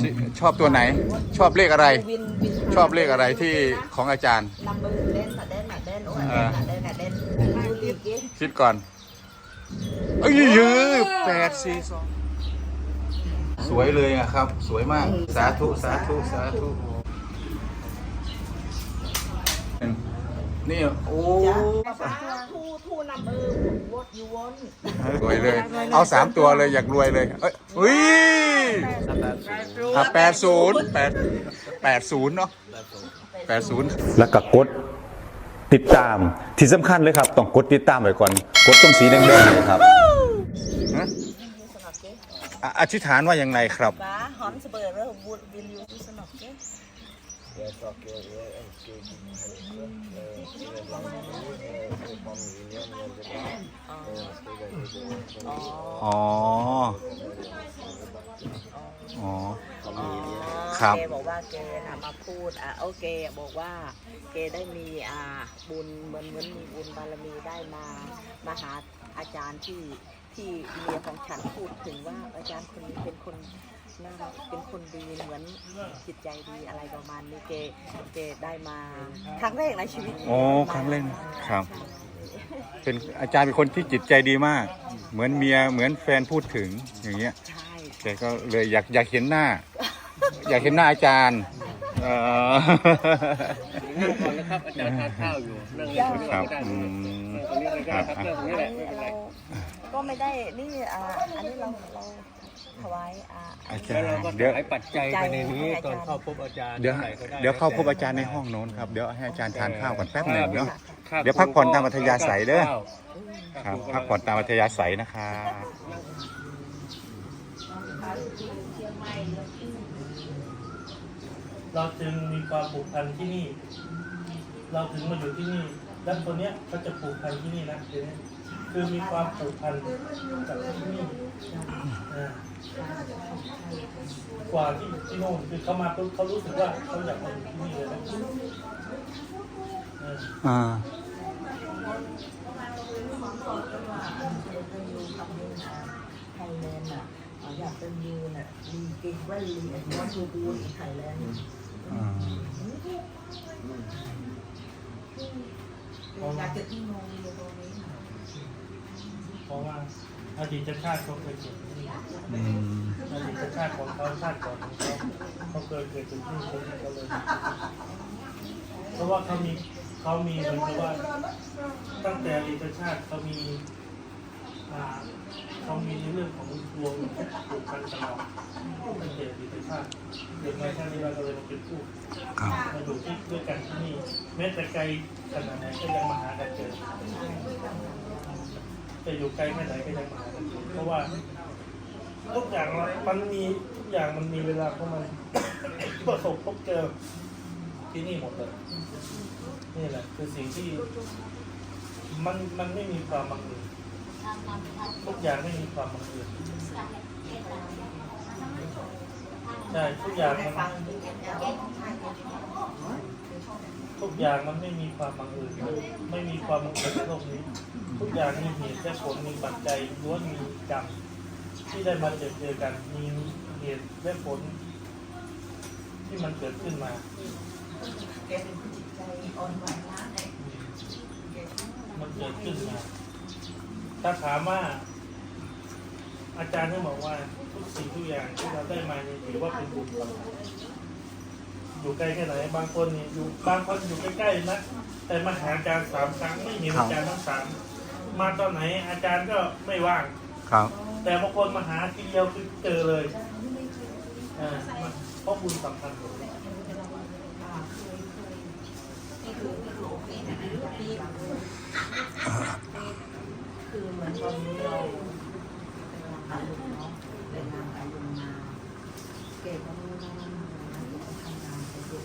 สิชอบตัวไหน ชอบเลขอะไร ชอบเลขอะไรที่ของอาจารย์ คิดก่อนเอ้ยยืดแปดสี่สองสวยเลยอะครับ สวยมาก สาธุ สาธุ สาธุ นี่โอ้จ้าทูทูนัมเบอร์ what you want รวยเลย เอาสามตัวเลยอยากรวยเลย เอ้ยอุ้ยแปดศูนย์แปดแปดศูนย์เนาะแปดศูนย์แล้วก็กดติดตามที่สำคัญเลยครับ ต้องกดติดตามไว้ก่อน กดตรงสีแดงๆเลยครับฮะอะอธิษฐานว่ายังไงครับบ้าฮอนสเบอร์เรอร์วูดวินยูทูสนอกเก้ อ๋อ อ๋อ ครับ เกบอกว่าเกนะมาพูดอะโอเคบอกว่าเกได้มีอ่าบุญเหมือนเหมือนมีบุญบารมีได้มามาหาอาจารย์ที่ ที่เมียของฉันพูดถึงว่าอาจารย์คนนี้เป็นคนน่ารักเป็นคนดีเหมือนจิตใจดีอะไรประมาณนี้เกเกได้มาครั้งแรกในชีวิตโอ้ครั้งแรกครับ เป็นอาจารย์เป็นคนที่จิตใจดีมาก เหมือนเมียเหมือนแฟนพูดถึงอย่างเงี้ยใช่แกก็เลยอยากอยากเห็นหน้า อยากเห็นหน้าอาจารย์เออนั่งก่อนนะครับอาจารย์ทานข้าวอยู่นั่งเล่นครับก็ได้อืมตรงนี้ก็ได้ครับนั่งตรงนี้แหละไม่เป็นไร ก็ไม่ได้นี่อ่าอันนี้เราเราถวายอ่า อาจาแล้วรเราย์ก็เดี๋ยวใช้ปัจจัยไปในนี้ตอนเข้าพบอาจารย์เดี๋ยวท่าไหร่ก็ไเดี๋ยวเข้าพบอาจารย์ในห้องโน้นครับเดี๋ยวให้อาจารย์ทานข้าวก่อนแป๊บหนึ่งเนาะ ค่าเดี๋ยวพักผ่อนตามอัธยาศัยเด้อข้าวครับพักผ่อนตามอัธยาศัยนะครับเราจึงมีความผูกพันที่นี่ เราถึงมาอยู่ที่นี่ และคนเนี้ยเขาจะผูกพันที่นี่นะเดี๋ยวนี้ คือมีความผูกพันกับที่นี่อ่ากว่าที่ที่โน่นคือเขามาปุ๊บเขารู้สึกว่าเขาอยากมาอยู่ที่นี่เลยนะเอออ่าไทยแลนด์อะอยากเป็นยูน่ะลีเก่งว่าลีอันนี้ทูบูนไทยแลนด์อ่าอยากจะที่โนลีตรงนี้ เพราะว่าอดีตชาติเขาเคยเกิดที่นี่อืมอดีตชาติของเขาชาติก่อนของเขาเขาเคยเกิดที่นี่เขาเลยเพราะว่าเขามีเขามีเหมือนกับว่า ตั้งแต่อดีตชาติเขามีอ่าเขามีในเรื่องของดวงผูกพันตลอดตั้งแต่อดีตชาติเด็กมาชาตินี้เราก็เลยมาเป็นคู่ครับมาอยู่ที่ด้วยกันที่นี่แม้แต่ไกลขนาดไหนก็ยังมาหากันเจอ จะอยู่ไกลแค่ไหนก็ยังมาเพราะว่าทุกอย่างมันมีทุกอย่างมันมีเวลาของมันประสบพบเจอที่นี่หมดเลยนี่แหละ คือสิ่งที่ มันมันไม่มีความบังเอิญทุกอย่างไม่มีความบังเอิญใช่ทุกอย่างมันฟังดูแล ทุกอย่างมันไม่มีความบังเอิญไม่มีความบังเอิญในโลกนี้ ทุกอย่างมีเหตุและผลมีปัจจัยล้วนมีกรรมที่ได้มาเจอเจอกันมีเหตุและผล ที่มันเกิดขึ้นมาแกเป็นผู้จิตใจอ่อนไหวนะไอ้มันเกิดขึ้นมาถ้าถามว่าอาจารย์ก็บอกว่า ทุกสิ่งทุกอย่างที่เราได้มาเนี่ยถือว่าเป็นบุญครับ อยู่ใกล้แค่ไหนบางคนเนี่ยอยู่บางคนอยู่ใกล้ๆนะแต่มาหาอาจารย์สามครั้งไม่เห็นอาจารย์ทั้งสามมาตอนไหนอาจารย์ก็ไม่ว่าง ครับ แต่บางคนมาหาทีเดียวคือเจอเลยอ่ามันเพราะบุญสำคัญคือเหมือนตอนนี้เราเป็นอายุเนาะเป็นนางอายุมาเก็บว่า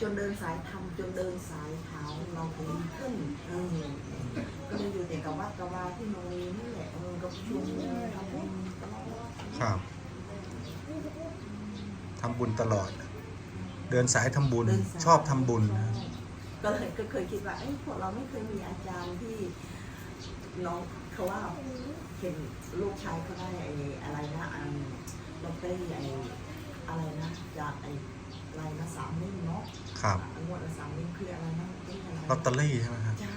จนเดินสายทำจนเดินสายเท้าเราถึงขึ้นเออก็เลยอยู่แต่กับวัดกับวาที่โรงเรียนนี่แหละเออก็ชุมทำบุญตลอดครับทำบุญตลอด เดินสายทำบุญเดินสายชอบทำบุญก็เลยก็เคยคิดว่าเอ้ยพวกเราไม่เคยมีอาจารย์ที่น้องเขาว่าเห็นลูกชายเขาได้ไอ้อะไรนะอันลอตเตอรี่ไอ้อะไรนะจากไอ้ อะไรนะสามเล่มเนาะครับงวดละสามเล่มคืออะไรนะเลขอะไรลอตเตอรี่ใช่ไหมครับจ้า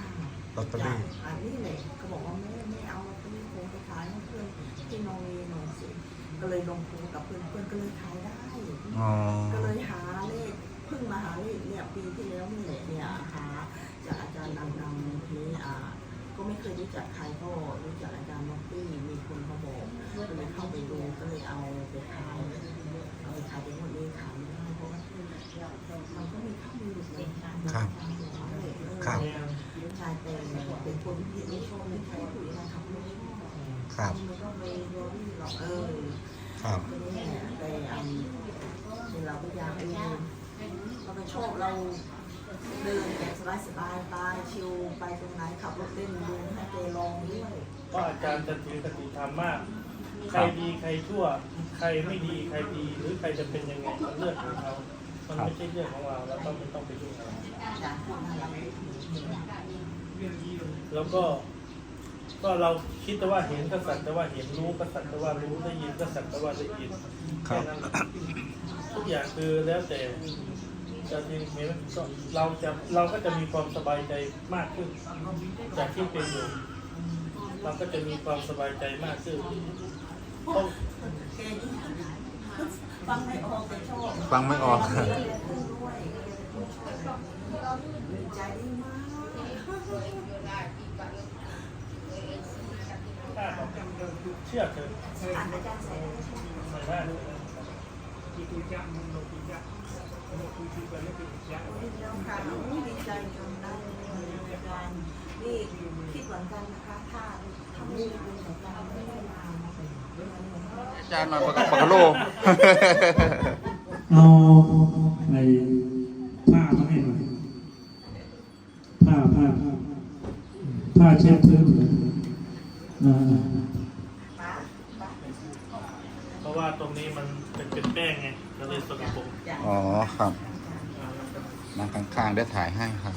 ลอตเตอรี่จ้ะอันนี้เลยเขาบอกว่าไม่ไม่เอาลอตเตอรี่โคงไปขายให้เพื่อนที่นอร์เวย์หน่อยสิก็เลยลงทุนกับเพื่อนเพื่อนก็เลยขายได้อ๋อก็เลยหาเลขเพิ่งมาหาเลขเนี่ยปีที่แล้วนี่แหละเนี่ยหาจากอาจารย์ดังๆทีนี้อ่าก็ไม่เคยรู้จักใครก็รู้จักอาจารย์น็อตตี้มีคนเขาบอกก็เลยเข้าไปดูก็เลยเอาไปขายเอาไปขายเป็นหมดเลยขายไม่ได้เพราะว่ามันก็มีข้าวมีหลุดเลย ครับ ครับคนที่ไม่ชอบไม่ใช่ผู้หญิงนะครับไม่ชอบครับมันก็ไปโดนหรอกเออครับทีนี้ไปอันเป็นเราพยายามเองเราไปชอบเราเดินแบบสบายสบายๆไปชิลไปตรงไหนขับรถเล่นดูให้เจลองด้วยก็อาจารย์จะถือคติธรรมมาก ใครดีใครชั่ว ใครไม่ดีใครดีหรือใครจะเป็นยังไงมันเรื่องของเขา มันไม่ใช่เรื่องของเราเราต้องไม่ต้องไปยุ่งกับเราอยากพูดอะไรแล้วก็ ก็เราคิดแต่ว่าเห็นก็สักแต่ว่าเห็นรู้ก็สักแต่ว่ารู้ได้ยินก็สักแต่ว่าได้ยินครัแค่บ นั้นแหละทุกอย่างคือแล้วแต่จะที่เห็นก็เราจะเราก็จะมีความสบายใจมากขึ้น จากที่เป็นอยู่เราก็จะมีความสบายใจมากขึ้นต้องแกนี่ ฟังไม่ออกแต่ชอบฟังไม่ออกด้วยดีใจดีมากเชื่อเถอะอ่านอาจารย์ใส่ได้ใช่ไหมใส่ได้แล้วค่ะอุ๊ยดีใจจนได้เลยอาจารย์นี่คิดเหมือนกันนะคะถ้าทำนี่เป็นเหมือนกันไม่ได้มาอาจารย์มาประกาศปากกาโลเอาในผ้ามาให้หน่อยผ้าผ้าผ้าผ้าเช็ดพื้นอ่าเพราะว่าตรงนี้มันเป็นเป็นแป้งไงก็เลยสกปรกจ้ะอ๋อครับนั่งข้างๆได้ถ่ายให้ครับ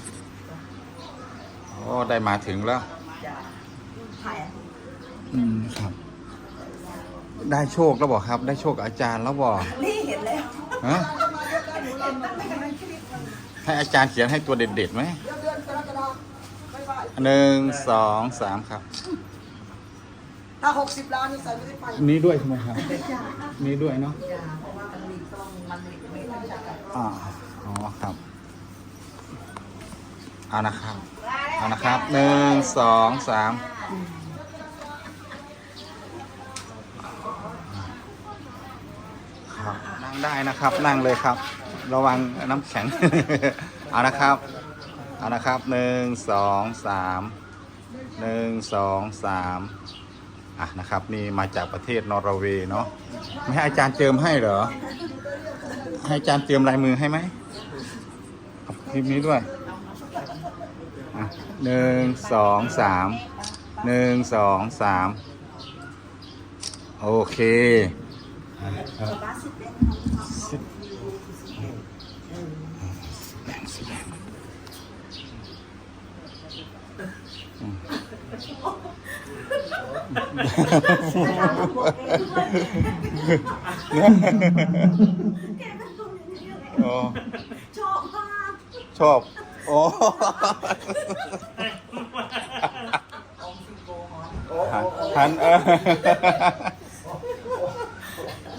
โอ้ได้มาถึงแล้วจ้ะถ่ายอืมครับ ได้โชคแล้วบอกครับ ได้โชคกับอาจารย์แล้วบอกนี่เห็นแล้วฮะให้อาจารย์เขียนให้ตัวเด็ดๆไหมหนึ่งสองสามครับ ถ้าหกสิบล้านนี่ใส่ไม่ได้ไปนี้ด้วยใช่ไหมครับจ้ะนี้ด้วยเนาะจ้ะเพราะว่ามันมีกล้องมันมีไม่ได้จับกับกล้องอ่าอ๋อครับเอานะครับเอานะครับหนึ่งสองสามครับนั่ง ได้นะครับ นั่งเลยครับ ระวังน้ำแข็ง เอานะครับ เอานะครับหนึ่งสองสามหนึ่งสองสามอะนะครับ นี่มาจากประเทศนอร์เวย์เนาะไม่ให้อาจารย์เจิมให้เหรอ ให้อาจารย์เตรียมลายมือให้ไหมคลิปนี้ด้วยหนึ่งสองสามหนึ่งสองสามโอเคสิบแบ่งสิแบ่งอืม อ๋อชอบมากชอบโอ้องซิโกฮอนหันเออ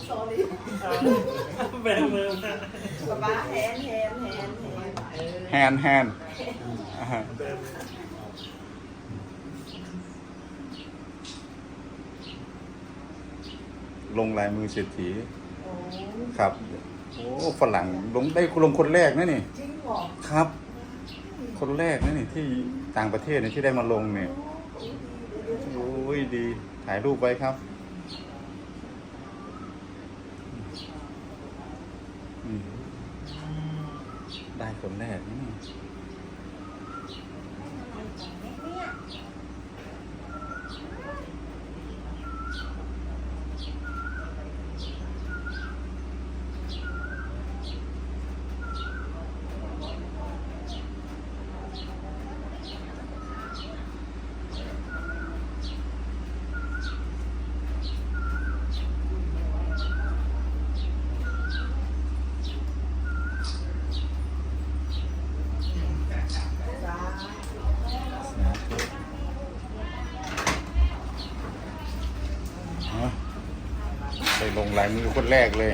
สอรี่แบมือมาป๊าป๊าแฮนแฮนแฮนแฮนเออแฮนแฮนอ่า แบมือ ลงลายมือเศรษฐีโอ้ครับ โอ้ฝรั่งลงได้ลงคนแรกนะนี่ จริงเหรอครับ คนแรกนะนี่ที่ต่างประเทศเนี่ยที่ได้มาลงเนี่ยโอ้ดีดีๆถ่ายรูปไว้ครับอืมได้คนแรกนี่เอาไป ลงลายมือคนแรกเลย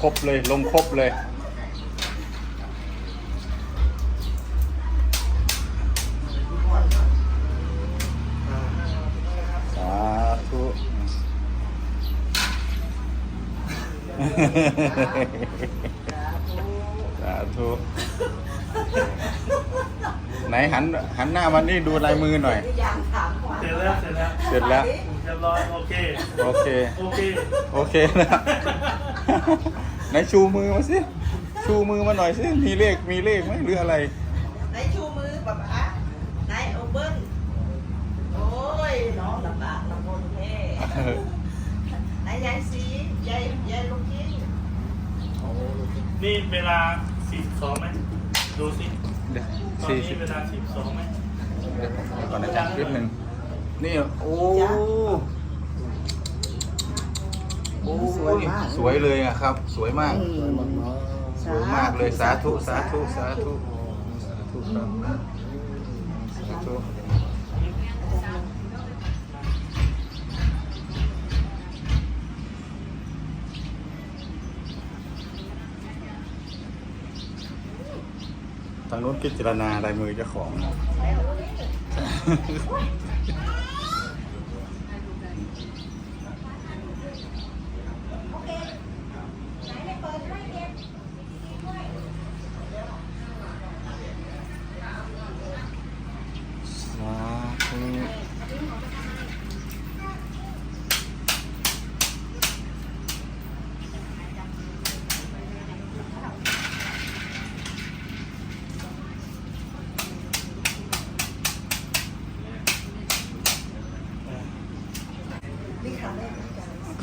ครบเลยลงครบเลยสาธุสาธุ ไหนหันหันหน้ามานี่ดูลายมือหน่อย อย่างถามว่าเสร็จแล้วเสร็จแล้วเสร็จแล้ว เรียบร้อยโอเคโอเค โอเคโอเคนะ ไหนชูมือมาสิ ชูมือมาหน่อยสิ มีเลข มีเลขไหมหรืออะไร ไหนชูมือแบบอะไหนโอเบิ้ลโอ้ยน้องลำบากลำบนแท้ไหนยายสียายยายลูกชิ้นนี่เวลา42ไหมดูสิ เดี๋ยวตอนสี่นี้สิบเวลา42ไหมเดี๋ยวก่อนนะจ๊ะนิดหนึ่งนี่โอ้โอ้สวยมาก สวยเลยอะครับ สวยมาก สวยมากเลยสาธุสาธุสาธุสาธุครับสาธุ ทางนู้นพิจารณาลายมือเจ้าของ สาธุ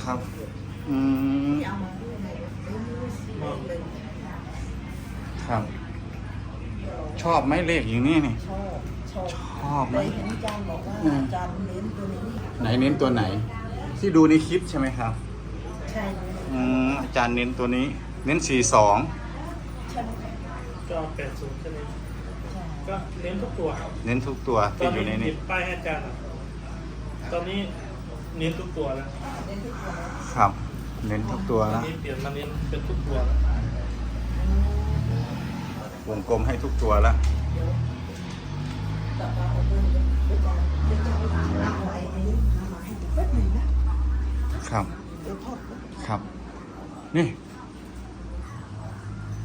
ครับ อืมครับ ชอบไหมเลขอย่างนี้นี่ ชอบชอบชอบไหมได้เห็นอาจารย์บอกว่าอืม อาจารย์เน้นตัวนี้ไหนเน้นตัวไหน ที่ดูในคลิปใช่ไหมครับ ใช่ไหมอืมอาจารย์เน้นตัวนี้ เน้นสี่สองใช่ไหมก็80ใช่ไหมใช่ก็เน้นทุกตัวเน้นทุกตัวตอที่นอยู่ในนี้หยินี้บป้ายให้อาจารย์อะตอนนี้ เน้นทุกตัวแล้วเน้นทุกคนนะครับ เน้นทุกตัวตอนแล้วนี้เปลี่ยนมาเน้นเป็นทุกตัวแล้ววงกลมให้ทุกตัวแล้วแต่ว่าเอาเบิ้ลอาจารย์อาจารย์เอาไว้ไอ้นี่หามาให้แป๊บหนึงนะครับ เดี๋ยวทอดก่อนครับ นี่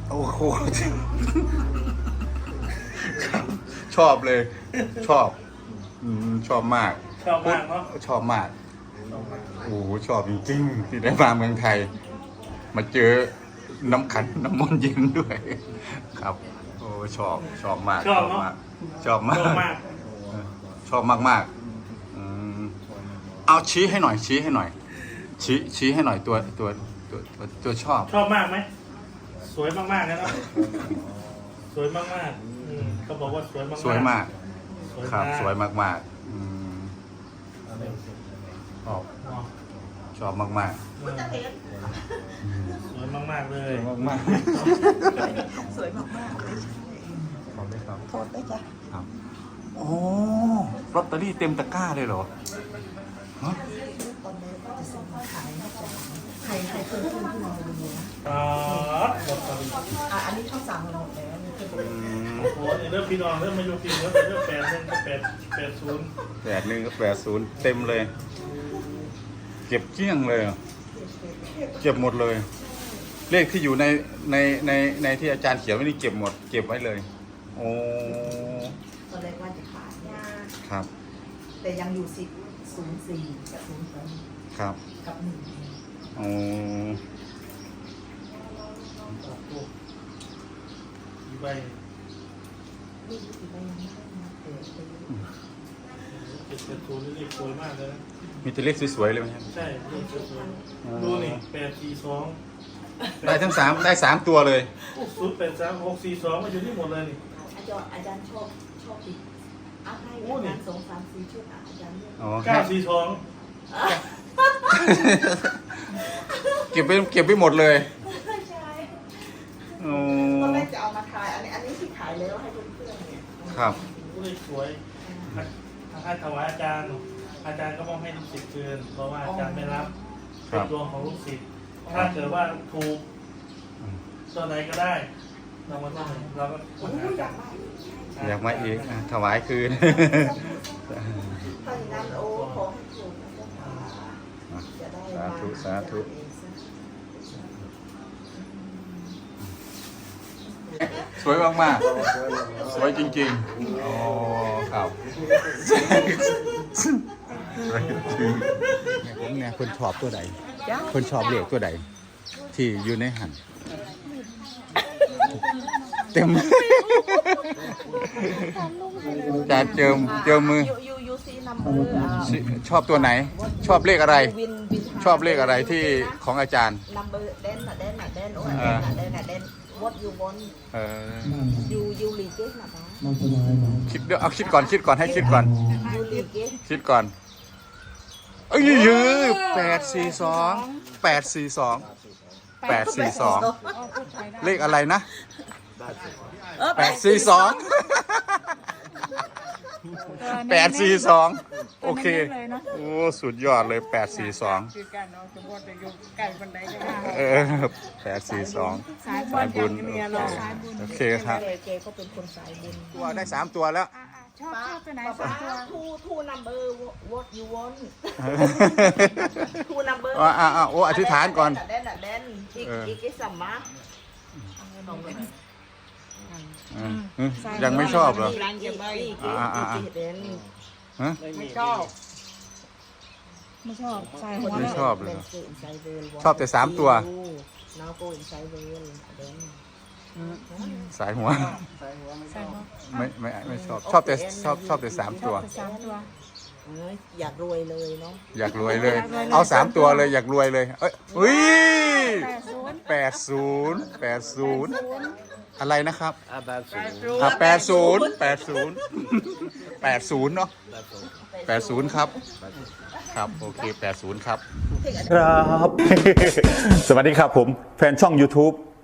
โอ้โหครับชอบเลย ชอบ อืมชอบมาก ชอบมากเนาะชอบมาก โอ้โหชอบจริงๆที่ได้มาเมืองไทย มาเจอน้ำขันน้ำมนต์เย็นด้วย ครับ โอ้ชอบชอบมากชอบเนอะมากชอบมาก ชอบมาก ชอบมากมากๆอืมเอาชี้ให้หน่อยชี้ให้หน่อย ชี้ชี้ให้หน่อยตัวตัวตัวตัวตัวชอบ ชอบมากไหมสวยมากๆเลยเนาะสวยมากๆอืมเขาบอกว่าสวยมากๆสวยมากสวยครับมากสวยมากมากๆอืม ชอบเนาะชอบมากมากอืมสวยมากๆเลๆสยวยมากมากสวยมากๆเลยๆขอบคุณครับทอดได้จ้ะครับโอ้ลอตเตอรี่เต็มตะกร้าเลยเหรอฮะตอนนี้ก็จะซื้อมาขายนะจ๊ะใครใครเคยขึ้นที่มาดูนะอ่าลอตเตอรี่อะอันนี้เขาสั่งมาหมดแล้วนี่คืออืมโอ้โหเริ่มพี่น้องเริ่มมาอยู่ปีแล้วเริ่มแปดเริ่มแปดแปดศูนย์แปดหนึ่งก็แปดศูนย์เต็มเลย เก็บเกลี้ยงเลยเหรอเก็บหมดเลยเเลขที่อยู่ในในในในที่อาจารย์เขียนไว้นี่เก็บหมด เก็บไว้เลย โอ้ตอนแรกว่าจะขายยาครับ แต่ยังอยู่สิบศูนย์สี่กับศูนย์สองครับกับหนึ่งโอ้กี่ใบ ลูกที่ไปยังไม่ได้มาเปิดไปอยู่ เจ็ดเจ็ดศูนย์นี่เลข สวยมากเลยนะมีแต่เลขสวยๆเลยไหมครับ ใช่เลขสวยๆดูนี่แปดสี่สองได้ทั้งสามได้สามตัวเลย ศูนย์แปดสามหกสี่สองมาอยู่ที่หมดเลยนี่ อาจารย์อาจารย์ชอบชอบติดเอาให้โอ้อานี่ จารย์สองสามสี่ชุดอะอาจารย์เลือกอ๋อเก้าสี่สองเก็บไปเก็บไปหมดเลยใช่โอ้ตอนแรกจะเอามาขายอันนี้อันนี้ที่ขายแล้วให้เพื่อนๆเนี่ยครับก็เลยสวยให้ถวายอาจารย์ อาจารย์ก็มอบให้ลูกศิษย์คืนเพราะว่าอาจารย์ไม่รับคเป็รันบ ดวงของลูกศิษย์ถ้าเกิดว่าถูกอืมตัวไหนก็ได้เรามาต้องเราก็โอ้หายอยาอาจารย์กมาอีกอยากมาอีกอะถวายคืนถ้าอย่างนั้นโอ้ขอให้ถูกนะเจ้าค่ะจะได้มาสาธุสาธุ สวยมากๆ สวยจริงๆโอ้ครับ สวยจริงผมเนี่ยคนชอบตัวใดจ้าคนชอบเลขตัวใดที่อยู่ในหันเต็มจานเจิมเจิมมือยูยูยูซีนัมเบอร์อ่าชอบตัวไหน ชอบเลขอะไรวินวินชอบเลขอะไรที่ของอาจารย์นัมเบอร์เดนน่ะเดนน่ะเดนโอ้ยเอเดอนน่ะเดนน่ะเดน what you want เออ you you ลีเกสนะปะมันสบายหน่อยคิดเดี๋ยวเอาคิดก่อนคิดก่อนให้คิดก่อน you ลีเกสคิดก่อน เอ้ยยือแปดสี่สองแปดสี่สองแปดสี่สองเลขอะไรนะแปดสี่สองแปดสี่สองโอเค โอ้สุดยอดเลยแปดสี่สองคือการเอาสมมติไปอยู่ไก่บันไดก็ได้เออแปดสี่สองสายสายบุญเนี่ยเราสายบุญโอเคครับแกแกก็เป็นคนสายบุญตัวได้สามตัวแล้วอะๆ ชอบชอบตัวไหนป้าสามตัว ทูทูนัมเบอร์ what you want ทูนัมเบอร์อ่าอ่าอ่าโอ้อธิษฐานก่อนเดนน่ะเดนอีกเอออีอีกไอ้สัมมาอืมอืมยังไม่ชอบเหรออีกอีกอีกอ่าอ่าอ่าอีกเดนฮะไม่ชอบไม่ชอบใส่หัวไม่แล้วชอบเลยชชอบแต่สามตัวน้าโกอินไซเวลเดน สายหัว ใส่หัวไม่ไม่ไม่ชอบ ชอบแต่ชอบชอบแต่สามตัว สามตัว เอ้ยอยากรวยเลยเนาะอยากรวยเลย เอาสามตัวเลยอยากรวยเลย เอ้ยอุ้ยแปดศูนย์แปดศูนย์แปดศูนย์อะไรนะครับอาบาสูอะแปดศูนย์แปดศูนย์แปดศูนย์เนาะแปดศูนย์ครับ ครับ โอเคแปดศูนย์ครับ ครับ สวัสดีครับผม แฟนช่อง YouTube